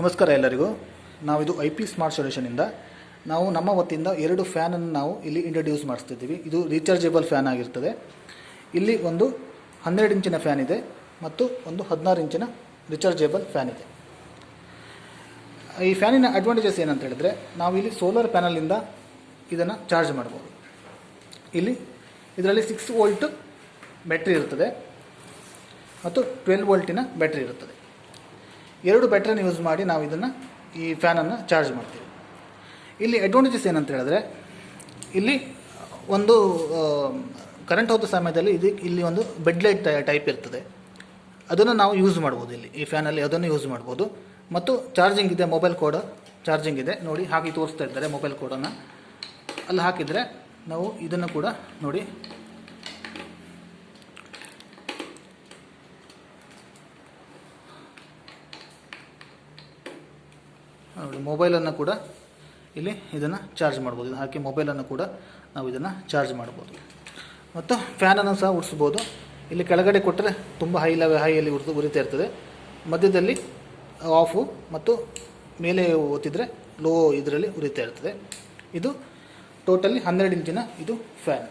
ನಮಸ್ಕಾರ ಎಲ್ಲರಿಗೂ. ನಾವು ಇದು ಐ ಪಿ ಸ್ಮಾರ್ಟ್ ಸೊಲ್ಯೂಷನಿಂದ ನಾವು ನಮ್ಮ ವತಿಯಿಂದ ಎರಡು ಫ್ಯಾನನ್ನು ನಾವು ಇಲ್ಲಿ ಇಂಟ್ರಡ್ಯೂಸ್ ಮಾಡಿಸ್ತಿದ್ದೀವಿ. ಇದು ರೀಚಾರ್ಜೇಬಲ್ ಫ್ಯಾನ್ ಆಗಿರ್ತದೆ. ಇಲ್ಲಿ ಒಂದು ಹನ್ನೆರಡು ಇಂಚಿನ ಫ್ಯಾನ್ ಇದೆ ಮತ್ತು ಒಂದು ಹದಿನಾರು ಇಂಚಿನ ರಿಚಾರ್ಜೇಬಲ್ ಫ್ಯಾನ್ ಇದೆ. ಈ ಫ್ಯಾನಿನ ಅಡ್ವಾಂಟೇಜಸ್ ಏನಂತ ಹೇಳಿದ್ರೆ, ನಾವು ಇಲ್ಲಿ ಸೋಲಾರ್ ಪ್ಯಾನಲಿಂದ ಇದನ್ನು ಚಾರ್ಜ್ ಮಾಡ್ಬೋದು. ಇಲ್ಲಿ ಇದರಲ್ಲಿ ಸಿಕ್ಸ್ ವೋಲ್ಟ್ ಬ್ಯಾಟ್ರಿ ಇರ್ತದೆ ಮತ್ತು ಟ್ವೆಲ್ ವೋಲ್ಟಿನ ಬ್ಯಾಟ್ರಿ ಇರುತ್ತದೆ ಎರಡು ಬ್ಯಾಟ್ರಿಯನ್ನು ಯೂಸ್ ಮಾಡಿ ನಾವು ಇದನ್ನು ಈ ಫ್ಯಾನನ್ನು ಚಾರ್ಜ್ ಮಾಡ್ತೀವಿ. ಇಲ್ಲಿ ಅಡ್ವಾಂಟೇಜಸ್ ಏನಂತ ಹೇಳಿದ್ರೆ, ಇಲ್ಲಿ ಒಂದು ಕರೆಂಟ್ ಹೋದ ಸಮಯದಲ್ಲಿ ಇದು ಇಲ್ಲಿ ಒಂದು ಬೆಡ್ ಲೈಟ್ ಟೈಪ್ ಇರ್ತದೆ. ಅದನ್ನು ನಾವು ಯೂಸ್ ಮಾಡ್ಬೋದು ಇಲ್ಲಿ, ಈ ಫ್ಯಾನಲ್ಲಿ ಅದನ್ನು ಯೂಸ್ ಮಾಡ್ಬೋದು. ಮತ್ತು ಚಾರ್ಜಿಂಗ್ ಇದೆ ಮೊಬೈಲ್ ಕೋಡ್ ಚಾರ್ಜಿಂಗ್ ಇದೆ. ನೋಡಿ ಹಾಕಿ ತೋರಿಸ್ತಾ ಇದ್ದಾರೆ ಮೊಬೈಲ್ ಕೋಡನ್ನು ಅಲ್ಲಿ ಹಾಕಿದರೆ ನಾವು ಇದನ್ನು ಕೂಡ ನೋಡಿ ನೋಡಿ ಮೊಬೈಲನ್ನು ಕೂಡ ಇಲ್ಲಿ ಇದನ್ನು ಚಾರ್ಜ್ ಮಾಡ್ಬೋದು. ಇದು ಹಾಕಿ ಮೊಬೈಲನ್ನು ಕೂಡ ನಾವು ಇದನ್ನು ಚಾರ್ಜ್ ಮಾಡ್ಬೋದು. ಮತ್ತು ಫ್ಯಾನನ್ನು ಸಹ ಉಡಿಸ್ಬೋದು. ಇಲ್ಲಿ ಕೆಳಗಡೆ ಕೊಟ್ಟರೆ ತುಂಬ ಹೈ ಲೆವೆ, ಹೈಯಲ್ಲಿ ಉರಿದು ಉರಿತಾ ಇರ್ತದೆ. ಮಧ್ಯದಲ್ಲಿ ಆಫು ಮತ್ತು ಮೇಲೆ ಓತಿದ್ರೆ ಲೋ ಇದರಲ್ಲಿ ಉರಿತಾ ಇರ್ತದೆ. ಇದು ಟೋಟಲಿ ಹನ್ನೆರಡು ಇಂಚಿನ ಇದು ಫ್ಯಾನ್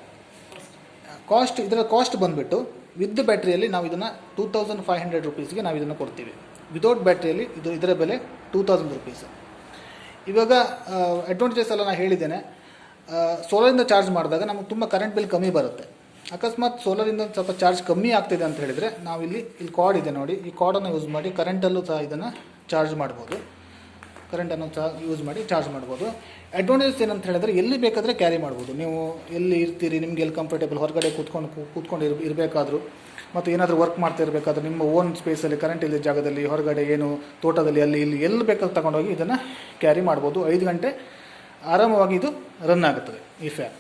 ಕಾಸ್ಟ್ ಇದರ ಕಾಸ್ಟ್ ಬಂದುಬಿಟ್ಟು ವಿತ್ ಬ್ಯಾಟ್ರಿಯಲ್ಲಿ ನಾವು ಇದನ್ನು ಟೂ ತೌಸಂಡ್ ಫೈವ್ ಹಂಡ್ರೆಡ್ ರುಪೀಸ್ಗೆ ನಾವು ಇದನ್ನು ಕೊಡ್ತೀವಿ. ವಿತೌಟ್ ಬ್ಯಾಟ್ರಿಯಲ್ಲಿ ಇದು ಇದರ ಬೆಲೆ ಟೂ ತೌಸಂಡ್ ರುಪೀಸ್ ಇವಾಗ ಅಡ್ವಾಂಟೇಜಸ್ ಎಲ್ಲ ನಾನು ಹೇಳಿದ್ದೇನೆ. ಸೋಲರಿಂದ ಚಾರ್ಜ್ ಮಾಡಿದಾಗ ನಮಗೆ ತುಂಬ ಕರೆಂಟ್ ಬಿಲ್ ಕಮ್ಮಿ ಬರುತ್ತೆ. ಅಕಸ್ಮಾತ್ ಸೋಲರಿಂದ ಸ್ವಲ್ಪ ಚಾರ್ಜ್ ಕಮ್ಮಿ ಆಗ್ತಿದೆ ಅಂತ ಹೇಳಿದರೆ ನಾವಿಲ್ಲಿ, ಇಲ್ಲಿ ಕಾರ್ಡ್ ಇದೆ ನೋಡಿ. ಈ ಕಾರ್ಡನ್ನು ಯೂಸ್ ಮಾಡಿ ಕರೆಂಟಲ್ಲೂ ಸಹ ಇದನ್ನು ಚಾರ್ಜ್ ಮಾಡ್ಬೋದು. ಕರೆಂಟನ್ನು ಚಾ ಯೂಸ್ ಮಾಡಿ ಚಾರ್ಜ್ ಮಾಡ್ಬೋದು. ಅಡ್ವಾಂಟೇಜಸ್ ಏನಂತ ಹೇಳಿದ್ರೆ ಎಲ್ಲಿ ಬೇಕಾದರೆ ಕ್ಯಾರಿ ಮಾಡ್ಬೋದು. ನೀವು ಎಲ್ಲಿ ಇರ್ತೀರಿ, ನಿಮ್ಗೆ ಎಲ್ಲಿ ಕಂಫರ್ಟೇಬಲ್ ಹೊರಗಡೆ ಕೂತ್ಕೊಂಡು ಕೂತ್ಕೊಂಡು ಇರ್, ಇರಬೇಕಾದ್ರೂ, ಮತ್ತು ಏನಾದರೂ ವರ್ಕ್ ಮಾಡ್ತಾ ಇರಬೇಕಾದ್ರೆ ನಿಮ್ಮ ಓನ್ ಸ್ಪೇಸಲ್ಲಿ ಕರೆಂಟ್ ಇಲ್ಲದ ಜಾಗದಲ್ಲಿ, ಹೊರಗಡೆ ಏನು ತೋಟದಲ್ಲಿ, ಅಲ್ಲಿ, ಇಲ್ಲಿ, ಎಲ್ಲಿ ಬೇಕಾದ್ರೂ ತಗೊಂಡೋಗಿ ಇದನ್ನು ಕ್ಯಾರಿ ಮಾಡ್ಬೋದು. ಐದು ಗಂಟೆ ಆರಾಮವಾಗಿ ಇದು ರನ್ ಆಗುತ್ತದೆ ಈ ಫ್ಯಾನ್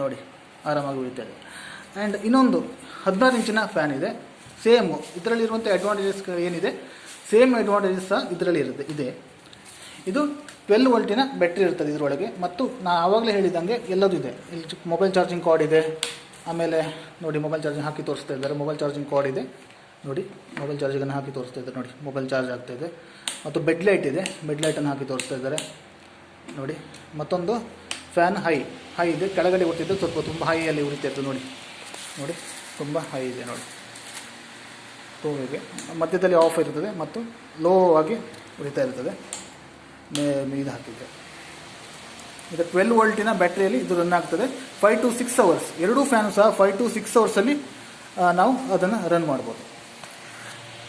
ನೋಡಿ, ಆರಾಮಾಗಿ ಉಳಿತದೆ ಆ್ಯಂಡ್ ಇನ್ನೊಂದು ಹದಿನಾರು ಇಂಚಿನ ಫ್ಯಾನ್ ಇದೆ. ಸೇಮು ಇದರಲ್ಲಿರುವಂಥ ಅಡ್ವಾಂಟೇಜಸ್ ಏನಿದೆ? ಸೇಮ್ ಅಡ್ವಾಂಟೇಜಸ್ ಸಹ ಇದರಲ್ಲಿ ಇರುತ್ತೆ, ಇದೆ. ಇದು ಟ್ವೆಲ್ ವೋಲ್ಟಿನ ಬ್ಯಾಟ್ರಿ ಇರ್ತದೆ ಇದರೊಳಗೆ. ಮತ್ತು ನಾನು ಆವಾಗಲೇ ಹೇಳಿದಂಗೆ ಎಲ್ಲದೂ ಇದೆ. ಇಲ್ಲಿ ಮೊಬೈಲ್ ಚಾರ್ಜಿಂಗ್ ಕಾರ್ಡ್ ಇದೆ. ಆಮೇಲೆ ನೋಡಿ ಮೊಬೈಲ್ ಚಾರ್ಜಿಂಗ್ ಹಾಕಿ ತೋರಿಸ್ತಾ ಇದ್ದಾರೆ. ಮೊಬೈಲ್ ಚಾರ್ಜಿಂಗ್ ಕಾರ್ಡ್ ಇದೆ. ನೋಡಿ ಮೊಬೈಲ್ ಚಾರ್ಜಿಗನ್ನು ಹಾಕಿ ತೋರಿಸ್ತಾ ಇದ್ದಾರೆ. ನೋಡಿ ಮೊಬೈಲ್ ಚಾರ್ಜ್ ಆಗ್ತಾ ಇದೆ. ಮತ್ತು ಬೆಡ್ ಲೈಟ್ ಇದೆ. ಬೆಡ್ ಲೈಟನ್ನು ಹಾಕಿ ತೋರಿಸ್ತಾ ಇದ್ದಾರೆ. ನೋಡಿ, ಮತ್ತೊಂದು ಫ್ಯಾನ್ ಹೈ ಹೈ ಇದೆ. ಕೆಳಗಡೆ ಗೊತ್ತಿದ್ದು ಸ್ವಲ್ಪ ತುಂಬ ಹೈಯಲ್ಲಿ ಉರಿತಾ ಇತ್ತು ನೋಡಿ ನೋಡಿ, ತುಂಬ ಹೈ ಇದೆ. ನೋಡಿ. ಟೂವಿಗೆ ಮಧ್ಯದಲ್ಲಿ ಆಫ್ ಇರ್ತದೆ ಮತ್ತು ಲೋ ಆಗಿ ಉಳಿತಾ ಇರ್ತದೆ. ಮೇ ಇದು ಹಾಕಿದ್ದೆ. ಇದು ಟ್ವೆಲ್ ವೋಲ್ಟಿನ ಬ್ಯಾಟ್ರಿಯಲ್ಲಿ ಇದು ರನ್ ಆಗ್ತದೆ. ಫೈವ್ ಟು ಸಿಕ್ಸ್ ಅವರ್ಸ್ ಎರಡೂ ಫ್ಯಾನು ಸಹ ಫೈವ್ ಟು ಸಿಕ್ಸ್ ಅವರ್ಸಲ್ಲಿ ನಾವು ಅದನ್ನು ರನ್ ಮಾಡ್ಬೋದು.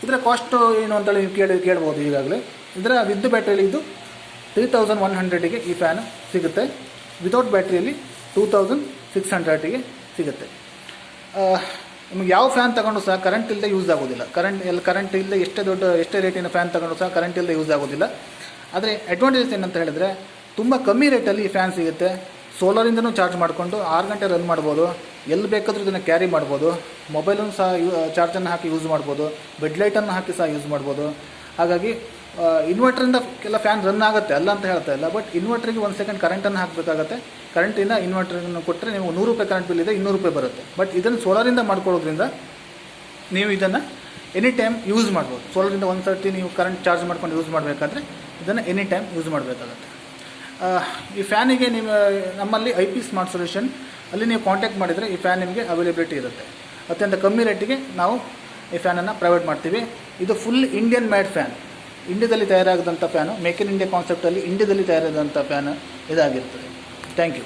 ಇದರ ಕಾಸ್ಟ್ ಏನು ಅಂತೇಳಿ ನೀವು ಕೇಳಿ, ಕೇಳ್ಬೋದು ಈಗಾಗಲೇ. ಇದರ ವಿದ್ ಬ್ಯಾಟ್ರಿಯಲ್ಲಿ ಇದು ತ್ರೀ ತೌಸಂಡ್ ಒನ್ ಹಂಡ್ರೆಡಿಗೆ ಈ ಫ್ಯಾನ್ ಸಿಗುತ್ತೆ. ವಿತೌಟ್ ಬ್ಯಾಟ್ರಿಯಲ್ಲಿ ಟೂ ತೌಸಂಡ್ ಸಿಕ್ಸ್ ಹಂಡ್ರೆಡಿಗೆ ಸಿಗುತ್ತೆ. ನಿಮಗೆ ಯಾವ ಫ್ಯಾನ್ ತಗೊಂಡು ಸಹ ಕರೆಂಟ್ ಇಲ್ಲದೆ ಯೂಸ್ ಆಗೋದಿಲ್ಲ. ಕರೆಂಟ್ ಎಲ್ಲಿ ಕರೆಂಟ್ ಇಲ್ಲದೆ ಎಷ್ಟೇ ದೊಡ್ಡ, ಎಷ್ಟೇ ರೇಟಿನ ಫ್ಯಾನ್ ತಗೊಂಡು ಸಹ ಕರೆಂಟ್ ಇಲ್ಲದೆ ಯೂಸ್ ಆಗೋದಿಲ್ಲ. ಆದರೆ ಅಡ್ವಾಂಟೇಜಸ್ ಏನಂತ ಹೇಳಿದ್ರೆ ತುಂಬ ಕಮ್ಮಿ ರೇಟಲ್ಲಿ ಈ ಫ್ಯಾನ್ ಸಿಗುತ್ತೆ. ಸೋಲಾರಿಂದನೂ ಚಾರ್ಜ್ ಮಾಡಿಕೊಂಡು ಆರು ಗಂಟೆ ರನ್ ಮಾಡ್ಬೋದು. ಎಲ್ಲಿ ಬೇಕಾದರೂ ಇದನ್ನು ಕ್ಯಾರಿ ಮಾಡ್ಬೋದು. ಮೊಬೈಲನ್ನು ಸಹ ಯೂ ಚಾರ್ಜನ್ನು ಹಾಕಿ ಯೂಸ್ ಮಾಡ್ಬೋದು. ಬೆಡ್ ಲೈಟನ್ನು ಹಾಕಿ ಸಹ ಯೂಸ್ ಮಾಡ್ಬೋದು. ಹಾಗಾಗಿ ಇನ್ವರ್ಟ್ರಿಂದ ಎಲ್ಲ ಫ್ಯಾನ್ ರನ್ ಆಗುತ್ತೆ. ಅಲ್ಲ ಅಂತ ಹೇಳ್ತಾ ಇಲ್ಲ ಬಟ್ ಇನ್ವರ್ಟ್ರಿಗೆ ಒಂದು ಸೆಕೆಂಡ್ ಕರೆಂಟನ್ನು ಹಾಕಬೇಕಾಗತ್ತೆ. ಕರೆಂಟಿಂದ ಇನ್ವರ್ಟರನ್ನು ಕೊಟ್ಟರೆ ನೀವು ನೂರು ರೂಪಾಯಿ ಕರೆಂಟ್ ಬಿಲ್ ಇದೆ, ಇನ್ನೂರು ರೂಪಾಯಿ ಬರುತ್ತೆ. ಬಟ್ ಇದನ್ನು ಸೋಲಾರಿಂದ ಮಾಡ್ಕೊಳ್ಳೋದ್ರಿಂದ ನೀವು ಇದನ್ನು ಎನಿ ಟೈಮ್ ಯೂಸ್ ಮಾಡ್ಬೋದು. ಸೋಲಾರಿಂದ ಒಂದು ಸರ್ತಿ ನೀವು ಕರೆಂಟ್ ಚಾರ್ಜ್ ಮಾಡ್ಕೊಂಡು ಯೂಸ್ ಮಾಡಬೇಕಾದ್ರೆ ಇದನ್ನು ಎನಿ ಟೈಮ್ ಯೂಸ್ ಮಾಡಬೇಕಾಗತ್ತೆ ಈ ಫ್ಯಾನಿಗೆ ನಿಮ್ಮ ನಮ್ಮಲ್ಲಿ ಐ ಪಿ ಸ್ಮಾರ್ಟ್ ಸೊಲ್ಯೂಷನ್ ಅಲ್ಲಿ ನೀವು ಕಾಂಟ್ಯಾಕ್ಟ್ ಮಾಡಿದರೆ ಈ ಫ್ಯಾನ್ ನಿಮಗೆ ಅವೈಲೇಬಿಲಿಟಿ ಇರುತ್ತೆ. ಅತ್ಯಂತ ಕಮ್ಮಿ ರೇಟಿಗೆ ನಾವು ಈ ಫ್ಯಾನನ್ನು ಪ್ರೊವೈಡ್ ಮಾಡ್ತೀವಿ. ಇದು ಫುಲ್ ಇಂಡಿಯನ್ ಮೇಡ್ ಫ್ಯಾನ್ ಇಂಡಿಯಾದಲ್ಲಿ ತಯಾರಾಗದಂಥ ಫ್ಯಾನು ಮೇಕ್ ಇನ್ ಇಂಡಿಯಾ ಕಾನ್ಸೆಪ್ಟಲ್ಲಿ ಇಂಡಿಯಾದಲ್ಲಿ ತಯಾರಾದಂಥ ಫ್ಯಾನ್ ಇದಾಗಿರ್ತದೆ. Thank you